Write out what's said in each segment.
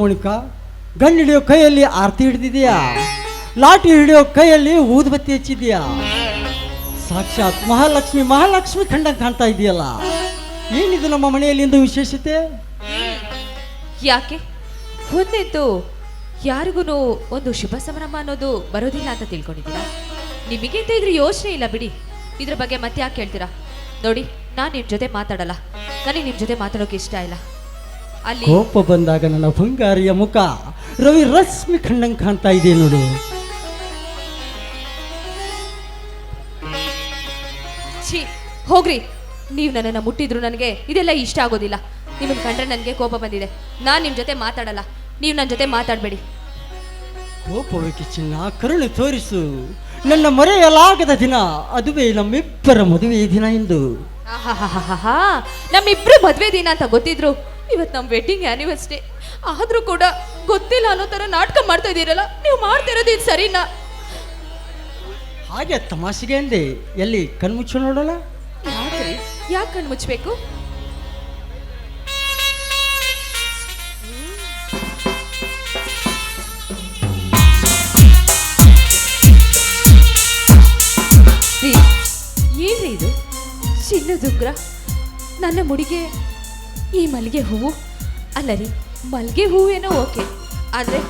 ಮುದುಕ ಗಂಡು ಹಿಡಿಯೋ ಕೈಯಲ್ಲಿ ಆರತಿ ಹಿಡಿದಿದೆಯಾ? ಲಾಟಿ ಹಿಡಿಯೋ ಕೈಯಲ್ಲಿ ಊದುಬತ್ತಿ ಹಚ್ಚಿದ್ಯಾ? ಸಾಕ್ಷಾತ್ ಮಹಾಲಕ್ಷ್ಮಿ ಮಹಾಲಕ್ಷ್ಮಿ ಖಂಡ ಕಾಣ್ತಾ ಇದೆಯಲ್ಲ ಏನಿದು ನಮ್ಮ ಮನೆಯಲ್ಲಿ ಇಂದು ವಿಶೇಷತೆ? ಯಾಕೆ? ಹೊಂದಿದ್ದು ಯಾರಿಗೂ ಒಂದು ಶುಭ ಸಮಾರಂಭ ಅನ್ನೋದು ಬರೋದಿಲ್ಲ ಅಂತ ತಿಳ್ಕೊಂಡಿದ್ದೀರಾ? ನಿಮಗಿಂತ ಇದ್ರ ಯೋಚನೆ ಇಲ್ಲ ಬಿಡಿ. ಇದ್ರ ಬಗ್ಗೆ ಮತ್ತೆ ಯಾಕೆ ಹೇಳ್ತೀರಾ ನೋಡಿ, ನಾನು ನಿಮ್ಮ ಜೊತೆ ಮಾತಾಡಲ್ಲ. ನನಗೆ ನಿಮ್ಮ ಜೊತೆ ಮಾತಾಡೋಕೆ ಇಷ್ಟ ಇಲ್ಲ. ಕೋಪ ಬಂದಾಗ ನನ್ನ ಬಂಗಾರಿಯ ಮುಖ ರವಿ ರಶ್ಮಿ ಖಂಡಂಗ್ ಕಾಣ್ತಾ ಇದೆ ನೋಡು. ಛೀ ಹೋಗ್ರಿ. ನೀವು ನನ್ನನ್ನು ಮುಟ್ಟಿದ್ರು ನನಗೆ ಇದೆಲ್ಲ ಇಷ್ಟ ಆಗೋದಿಲ್ಲ. ನಿಮ್ಮನ್ನು ಕಂಡ್ರೆ ನನಗೆ ಕೋಪ ಬಂದಿದೆ. ನಾನು ನಿಮ್ಮ ಜೊತೆ ಮಾತಾಡಲ್ಲ. ನೀವು ನನ್ನ ಜೊತೆ ಮಾತಾಡಬೇಡಿ. ಕೋಪವೇಕೆ ಚಿನ್ನ ಕರುಣೆ ತೋರಿಸು. ನನ್ನ ಮರೆಯಲಾಗದ ದಿನ ಅದುವೇ ನಮ್ಮಿಬ್ಬರ ಮದುವೆ ದಿನ ಎಂದು. ಆಹಾಹಾಹಾಹಾ. ನಮ್ಮಿಬ್ರು ಮದುವೆ ದಿನ ಅಂತ ಗೊತ್ತಿದ್ರು. ಇವತ್ತು ನಮ್ಮ ವೆಡ್ಡಿಂಗ್ ಆನಿವರ್ಸರಿ ಆದ್ರೂ ಕೂಡ ಗೊತ್ತಿಲ್ಲ ಅನ್ನೋ ತರ ನಾಟಕ ಮಾಡ್ತಾ ಇದ್ದೀರಲ್ಲ ನೀವು ಮಾಡ್ತಿರೋದು ಇದು ಸರಿನಾ? ಹಾಗೆ ತಮಾಷೆಗೆ ಅಂದೆ ಎಲ್ಲಿ ಕಣ್ಮುಚ್ಚು ನೋಡಲ್ಲ? ಯಾಕ್ರಿ? ಯಾಕೆ ಕಣ್ಣು ಮುಚ್ಚಬೇಕು ಏನ್ರಿ ಇದು? ಚಿನ್ನದುಗ್ರ? ನನ್ನ ಮುಡಿಗೆ ಈ ಮಲ್ಲಿಗೆ ಹೂವು? ಅಲ್ಲ ರೀ ಮಲ್ಲಿಗೆ ಹೂವೇನೋ ಓಕೆ. ಆದರೆ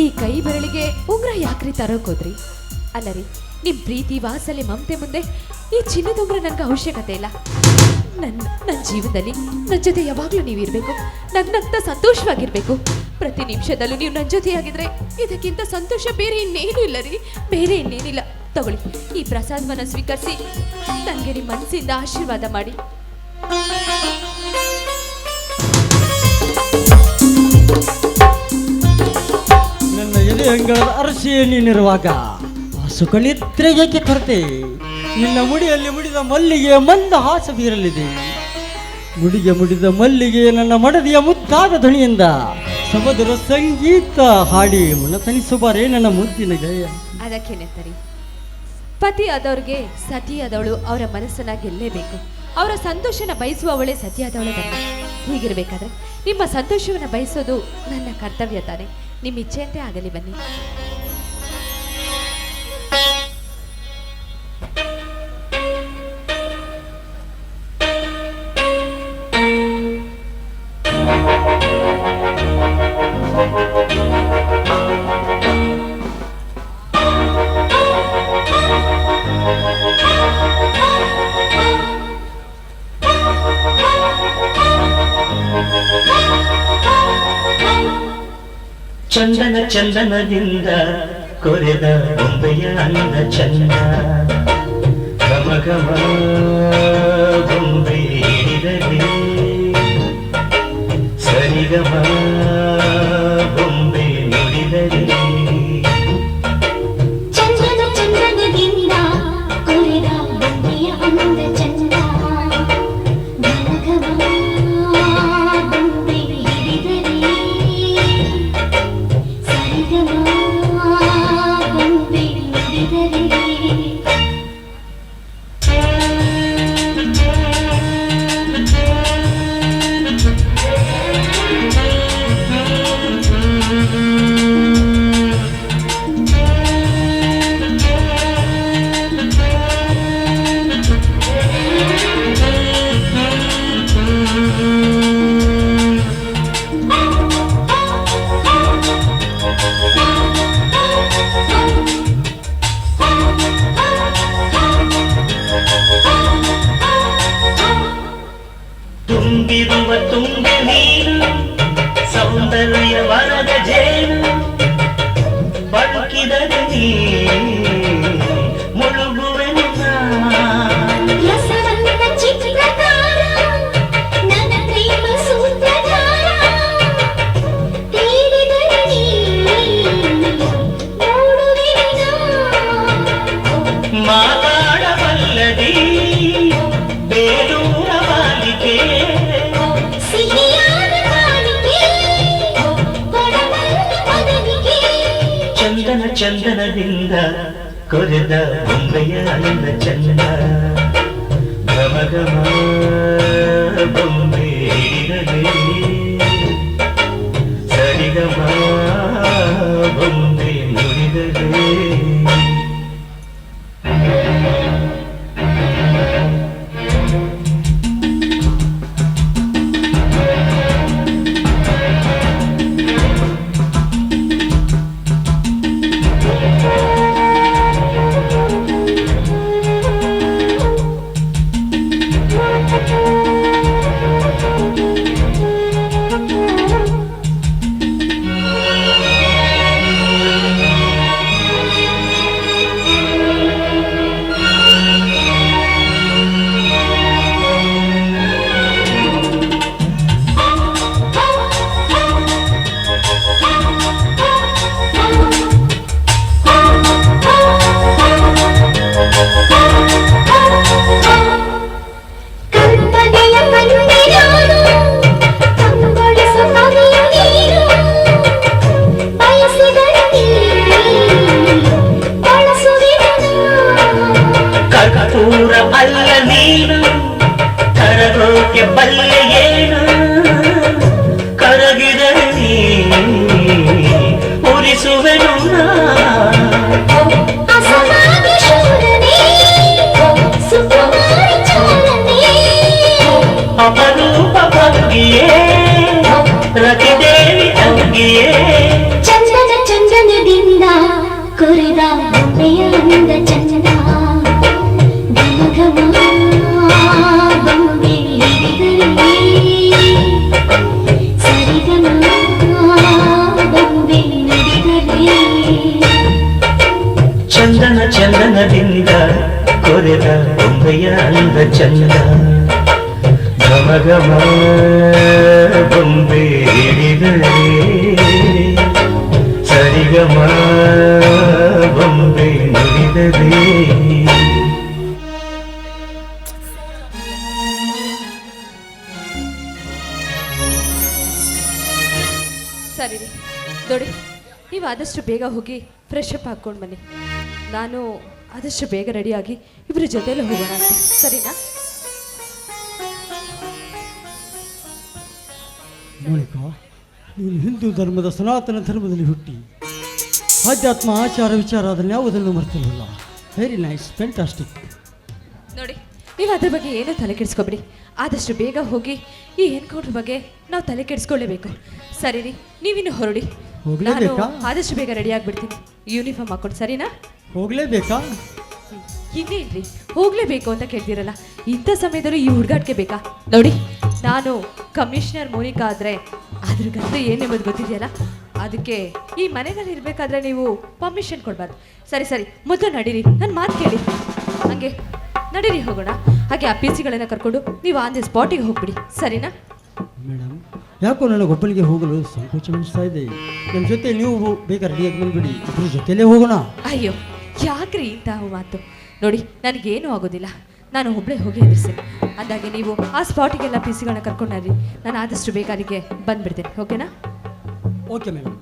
ಈ ಕೈ ಬೆರಳಿಗೆ ಉಂಗ್ರ ಯಾಕ್ರಿ ತರೋಕೋದ್ರಿ? ಅಲ್ಲ ರೀ ನಿಮ್ಮ ಪ್ರೀತಿ ವಾಸಲೆ ಮಮತೆ ಮುಂದೆ ಈ ಚಿನ್ನದ ಉಂಗ್ರ ನನಗೆ ಅವಶ್ಯಕತೆ ಇಲ್ಲ. ನನ್ನ ನನ್ನ ಜೀವನದಲ್ಲಿ ನನ್ನ ಜೊತೆ ಯಾವಾಗಲೂ ನೀವು ಇರಬೇಕು ಸಂತೋಷವಾಗಿರಬೇಕು. ಪ್ರತಿ ನಿಮಿಷದಲ್ಲೂ ನೀವು ನನ್ನ ಜೊತೆಯಾಗಿದ್ರೆ ಇದಕ್ಕಿಂತ ಸಂತೋಷ ಬೇರೆ ಇನ್ನೇನೂ ಇಲ್ಲ ರೀ ಬೇರೆ ಇನ್ನೇನಿಲ್ಲ. ತಗೊಳ್ಳಿ, ಈ ಪ್ರಸಾದವನ್ನು ಸ್ವೀಕರಿಸಿ ನನಗೆ ನಿಮ್ಮ ಮನಸ್ಸಿಂದ ಆಶೀರ್ವಾದ ಮಾಡಿ. ಅಂಗಳದ ಅರಸಿ ನೀನಿರುವಾಗ ಸುಖನಿದ್ರೆಗೆ ಕೊರತೆ. ನಿನ್ನ ಮುಡಿಯಲ್ಲಿ ಮುಡಿದ ಮಲ್ಲಿಗೆ ಮಂದ ಹಾಸ ಬೀರಲಿದೆ. ಮುಡಿಗೆ ಮುಡಿದ ಮಲ್ಲಿಗೆ ನನ್ನ ಮಡದಿಯ ಮುದ್ದಾದ ಧ್ವನಿಯಿಂದ ಸಮುದ್ರ ಸಂಗೀತ ಹಾಡಿ ಮುನತನಿಸುಬಾರೇ ನನ್ನ ಮುದ್ದಿನ ಗೆಳೆಯ. ಅದಕ್ಕೇನೆ ತರಿ ಪತಿ ಆದವ್ರಿಗೆ ಸತಿಯಾದವಳು ಅವರ ಮನಸ್ಸನ್ನ ಗೆಲ್ಲೇಬೇಕು. ಅವರ ಸಂತೋಷನ ಬಯಸುವವಳೇ ಸತಿಯಾದವಳು ಹೀಗಿರ್ಬೇಕಾದ್ರೆ ನಿಮ್ಮ ಸಂತೋಷವನ್ನು ಬಯಸೋದು ನನ್ನ ಕರ್ತವ್ಯ ತಾನೆ. ನಿಮ್ಮ ಇಚ್ಛೆಯಂತೆ ಆಗಲಿ ಬನ್ನಿ. ಚಂದನ ಚಂದನದಿಂದ ಕೊರೆದ ಬೊಂಬೆಯ ಅಂದ ಚಂದ. ಗಮ ಘಮ ಸೌಂದರ್ಯ ವರದ ಜೇನು ಬಳುಕಿದರೆ ನೀ ಕೊರೆದ ಬೊಂಬೆಯ ಅಂದ ಚಂದ ಘಮ ಕಪೂರ ಬಲ್ಲ ನೀನು ಕರಗೋಕೆ ಬಲ್ಲ ಏನು ಕರಗಿದರೆ ಉರಿಸುವೆನು ಅಪರೂಪ ಭಂಗಿಯೇ ರತಿದೇವಿ ಅಂಗಿಯೇ ಚಂದನ ಚಂದನದಿಂದ ಕುರಿದ ಅಂದ ಚಂದ ಚಂದ. ಗಮ ಗಮ ಬೊಂಬೆ ಹಿಡಿದರೆ ಸರಿಗಮ ಬೊಂಬೆ ನುಡಿದರೆ ಸರಿ, ನೋಡಿ, ನೀವು ಆದಷ್ಟು ಬೇಗ ಹೋಗಿ ಫ್ರೆಶ್ ಅಪ್ ಹಾಕ್ಕೊಂಡು ಬನ್ನಿ. ನಾನು ಆದಷ್ಟು ಬೇಗ ರೆಡಿಯಾಗಿ ಇಬ್ಬರ ಜೊತೆಯಲ್ಲಿ ಹೋಗೋಣ ಅಂತ. ಸರಿನಾ? ಮೋನಿಕಾ ನೀನು ಹಿಂದೂ ಧರ್ಮದ ಸನಾತನ ಧರ್ಮದಲ್ಲಿ ಹುಟ್ಟಿ ಆಧ್ಯಾತ್ಮ ಆಚಾರ ವಿಚಾರ ಅದನ್ನು ಯಾವುದನ್ನು ಮರ್ತಿರಲಿಲ್ಲ. ವೆರಿ ನೈಸ್ ಫ್ಯಾಂಟಾಸ್ಟಿಕ್ ನೋಡಿ ನೀವು ಅದ್ರ ಬಗ್ಗೆ ಏನೂ ತಲೆ ಕೆಡಿಸ್ಕೊಬಿಡಿ. ಆದಷ್ಟು ಬೇಗ ಹೋಗಿ ಈ ಎನ್ಕೌಂಟ್ರ್ ಬಗ್ಗೆ ನಾವು ತಲೆ ಕೆಡಿಸ್ಕೊಳ್ಳೇಬೇಕು. ಸರಿ ರೀ ನೀವಿನ್ನು ಹೊರಡಿ. ನಾನು ಹೋಗ್ಲೇಬೇಕಾ? ಆದಷ್ಟು ಬೇಗ ರೆಡಿ ಆಗ್ಬಿಡ್ತೀನಿ. ಯೂನಿಫಾರ್ಮ್ ಹಾಕೊಂಡು ಸರಿನಾ? ಹೋಗಲೇಬೇಕಾ? ಇನ್ನೇನ್ರಿ ಹೋಗ್ಲೇಬೇಕು ಅಂತ ಕೇಳ್ತೀರಲ್ಲ. ಇಂಥ ಸಮಯದಲ್ಲೂ ಈ ಹುಡುಗಾಟಕ್ಕೆ ಬೇಕಾ? ನೋಡಿ ನಾನು ಕಮಿಷನರ್ ಮೋನಿಕಾ ಆದರೆ ಅದ್ರ ಗಂಟೆ ಏನೆಂಬುದು ಗೊತ್ತಿದೆಯಲ್ಲ? ಅದಕ್ಕೆ ಈ ಮನೆಯಲ್ಲಿ ಇರಬೇಕಾದ್ರೆ ನೀವು ಪರ್ಮಿಷನ್ ಕೊಡಬಾರ್ದು. ಸರಿ ಸರಿ ಮೊದಲು ನಡೀರಿ. ನನ್ನ ಮಾತು ಕೇಳಿ. ಹಂಗೆ ನಡೀರಿ ಹೋಗೋಣ. ಹಾಗೆ ಆ ಪಿ ಸಿಗಳನ್ನು ಕರ್ಕೊಂಡು ನೀವು ಆನ್ ದಿ ಸ್ಪಾಟಿಗೆ ಹೋಗ್ಬಿಡಿ. ಸರಿನಾ? ಮೇಡಮ್ ಯಾಕೋ ನನಗೊಬ್ಬನಿಗೆ ಹೋಗಲು ಸಂಕೋಚ ಅನಿಸ್ತಾ ಇದೆ? ನನ್ನ ಜೊತೆ ನೀವು ಬೇಗ ರೆಡಿಯಾಗಿ ಬಂದ್ಬಿಡಿ ಇಬ್ಬರ ಜೊತೆಲೇ ಹೋಗೋಣ. ಅಯ್ಯೋ ಯಾಕ್ರಿ ಇಂತಹ ಮಾತು? ನೋಡಿ ನನಗೇನು ಆಗೋದಿಲ್ಲ. ನಾನು ಒಬ್ಬಳೇ ಹೋಗಿ ಎದುರಿಸ್ತೀನಿ ಅಂದಾಗೆ ನೀವು ಆ ಸ್ಪಾಟಿಗೆಲ್ಲ ಪಿ ಸಿಗಳನ್ನ ಕರ್ಕೊಂಡ್ರಿ ನಾನು ಆದಷ್ಟು ಬೇಗ ಅಲ್ಲಿಗೆ ಬಂದ್ಬಿಡ್ತೇನೆ. ಓಕೆನಾ? Okay madam